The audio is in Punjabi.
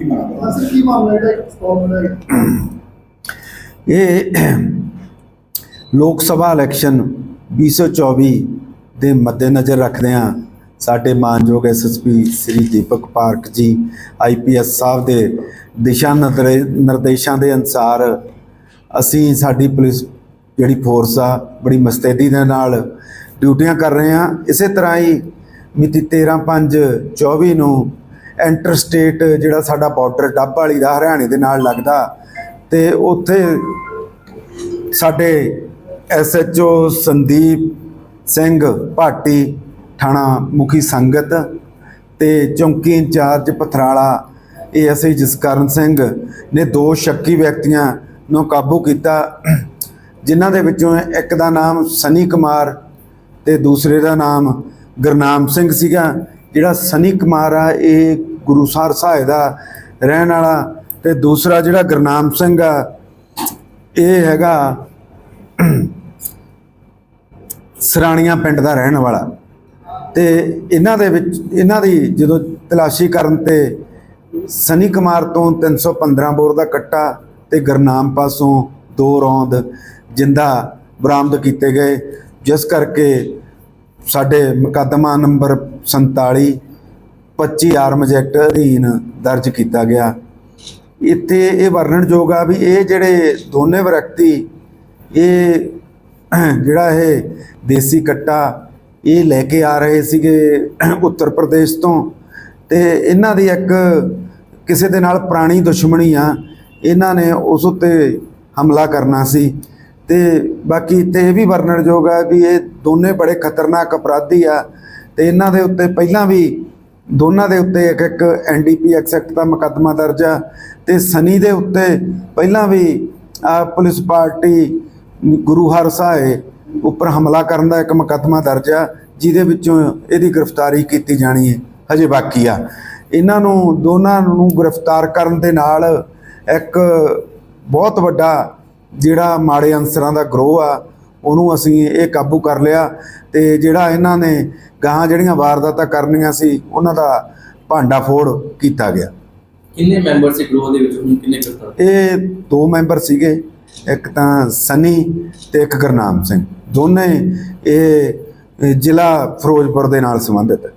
ਕੀ ਮਾਮਲਾ ਕੀ ਮਾਮਲਾ ਇਹ ਲੋਕ ਸਭਾ ਇਲੈਕਸ਼ਨ 2024 ਦੇ ਮੱਦੇਨਜ਼ਰ ਰੱਖਦਿਆਂ ਸਾਡੇ ਮਾਨਯੋਗ ਐਸਐਸਪੀ ਸ੍ਰੀ ਦੀਪਕ ਪਾਰਕ ਜੀ ਆਈਪੀਐਸ ਸਾਹਿਬ ਦੇ ਦਿਸ਼ਾ ਨਿਰਦੇ- ਨਿਰਦੇਸ਼ਾਂ ਦੇ ਅਨੁਸਾਰ ਅਸੀਂ ਸਾਡੀ ਪੁਲਿਸ ਜਿਹੜੀ ਫੋਰਸ ਆ ਬੜੀ ਮਸਤੈਦੀ ਦੇ ਨਾਲ ਡਿਊਟੀਆਂ ਕਰ ਰਹੇ ਹਾਂ। ਇਸੇ ਤਰ੍ਹਾਂ ਹੀ ਮਿਤੀ 13/5/24 ਨੂੰ ਇੰਟਰ ਸਟੇਟ ਜਿਹੜਾ ਸਾਡਾ ਬਾਰਡਰ ਡੱਬ ਵਾਲੀ ਦਾ, ਹਰਿਆਣੇ ਦੇ ਨਾਲ ਲੱਗਦਾ ਤੇ ਉੱਥੇ ਸਾਡੇ ਐਸਐਚਓ ਸੰਦੀਪ ਸਿੰਘ ਭਾਟੀ ਥਾਣਾ ਮੁਖੀ ਸੰਗਤ ਤੇ ਚੌਂਕੀ ਇੰਚਾਰਜ ਪਥਰਾਲਾ ਏਐਸਆਈ ਜਸਕਰਨ ਸਿੰਘ ਨੇ ਦੋ ਸ਼ੱਕੀ ਵਿਅਕਤੀਆਂ ਨੂੰ ਕਾਬੂ ਕੀਤਾ, ਜਿਨ੍ਹਾਂ ਦੇ ਵਿੱਚੋਂ ਇੱਕ ਦਾ ਨਾਮ ਸਨੀ ਕੁਮਾਰ ਤੇ ਦੂਸਰੇ ਦਾ ਨਾਮ ਗੁਰਨਾਮ ਸਿੰਘ ਸੀਗਾ। ਜਿਹੜਾ ਸਨੀ ਕੁਮਾਰ ਆ, ਇਹ ਗੁਰੂਸਰ ਸਾਹਿਬ ਦਾ ਰਹਿਣ ਵਾਲਾ ਤੇ ਦੂਸਰਾ ਜਿਹੜਾ ਗੁਰਨਾਮ ਸਿੰਘ ਆ, ਇਹ ਹੈਗਾ ਸਰਾਣੀਆਂ ਪਿੰਡ ਦਾ ਰਹਿਣ ਵਾਲਾ। ਤੇ ਇਹਨਾਂ ਦੇ ਵਿੱਚ, ਇਹਨਾਂ ਦੀ ਜਦੋਂ ਤਲਾਸ਼ੀ ਕਰਨ ਤੇ ਸਨੀ ਕੁਮਾਰ ਤੋਂ 315 ਬੋਰ ਦਾ ਕੱਟਾ ਤੇ ਗਰਨਾਮ ਪਾਸੋਂ ਦੋ ਰੌਂਦ ਜਿੰਦਾ ਬਰਾਮਦ ਕੀਤੇ ਗਏ, ਜਿਸ ਕਰਕੇ ਸਾਡੇ ਮੁਕੱਦਮਾ ਨੰਬਰ 47 25 ਆਰਮਜ਼ ਐਕਟ ਅਧੀਨ ਦਰਜ ਕੀਤਾ ਗਿਆ। ਇੱਥੇ ਇਹ ਵਰਣਨਯੋਗ ਆ ਵੀ ਇਹ ਜਿਹੜੇ ਦੋਨੇ ਵਿਅਕਤੀ, ਇਹ ਜਿਹੜਾ ਇਹ ਦੇਸੀ ਕੱਟਾ, ਇਹ ਲੈ ਕੇ ਆ ਰਹੇ ਸੀਗੇ ਉੱਤਰ ਪ੍ਰਦੇਸ਼ ਤੋਂ ਤੇ ਇਹਨਾਂ ਦੀ ਇੱਕ ਕਿਸੇ ਦੇ ਨਾਲ ਪੁਰਾਣੀ ਦੁਸ਼ਮਣੀ ਆ, ਇਹਨਾਂ ਨੇ ਉਸ ਉੱਤੇ ਹਮਲਾ ਕਰਨਾ ਸੀ। ਤੇ ਬਾਕੀ ਇੱਥੇ ਇਹ ਵੀ ਵਰਣਨਯੋਗ ਆ ਵੀ ਇਹ ਦੋਨੇ ਬੜੇ ਖਤਰਨਾਕ ਅਪਰਾਧੀ ਆ ਤੇ ਇਹਨਾਂ ਦੇ ਉੱਤੇ ਪਹਿਲਾਂ ਵੀ ਦੋਨਾਂ ਦੇ ਉੱਤੇ ਇੱਕ ਇੱਕ ਐਨਡੀਪੀਐਕਸ ਐਕਟ ਦਾ ਮੁਕੱਦਮਾ ਦਰਜ ਆ ਤੇ ਸਨੀ ਦੇ ਉੱਤੇ ਪਹਿਲਾਂ ਵੀ ਪੁਲਿਸ ਪਾਰਟੀ ਗੁਰੂ ਹਰ ਸਾਹਿਬ ਉੱਪਰ ਹਮਲਾ ਕਰਨ ਦਾ ਇੱਕ ਮੁਕੱਦਮਾ ਦਰਜ ਆ, ਜਿਹਦੇ ਵਿੱਚੋਂ ਇਹਦੀ ਗ੍ਰਿਫਤਾਰੀ ਕੀਤੀ ਜਾਣੀ ਹੈ, ਹਜੇ ਬਾਕੀ ਆ। ਇਹਨਾਂ ਨੂੰ, ਦੋਨਾਂ ਨੂੰ ਗ੍ਰਿਫਤਾਰ ਕਰਨ ਦੇ ਨਾਲ ਇੱਕ ਬਹੁਤ ਵੱਡਾ ਜਿਹੜਾ ਮਾੜੇ ਅਨਸਰਾਂ ਦਾ ਗਰੋਹ ਆ ਉਹਨੂੰ ਅਸੀਂ ਇਹ ਕਾਬੂ ਕਰ ਲਿਆ ਤੇ ਜਿਹੜਾ ਇਹਨਾਂ ਨੇ ਗਾਹਾਂ ਜਿਹੜੀਆਂ ਵਾਰਦਾਤਾਂ ਕਰਨੀਆਂ ਸੀ ਉਹਨਾਂ ਦਾ ਭਾਂਡਾ ਫੋੜ ਕੀਤਾ ਗਿਆ। ਕਿੰਨੇ ਮੈਂਬਰ ਸੀ ਗਰੋਹ ਦੇ ਵਿੱਚ? ਹੁਣ ਕਿੰਨੇ ਗ੍ਰਿਫਤਾਰ ਇਹ ਦੋ ਮੈਂਬਰ ਸੀਗੇ ਇੱਕ ਤਾਂ ਸਨੀ ਤੇ ਇੱਕ ਗੁਰਨਾਮ ਸਿੰਘ। ਦੋਨੇ ਇਹ ਇਹ ਜ਼ਿਲ੍ਹਾ ਫਿਰੋਜ਼ਪੁਰ ਦੇ ਨਾਲ ਸੰਬੰਧਿਤ। ਹੈ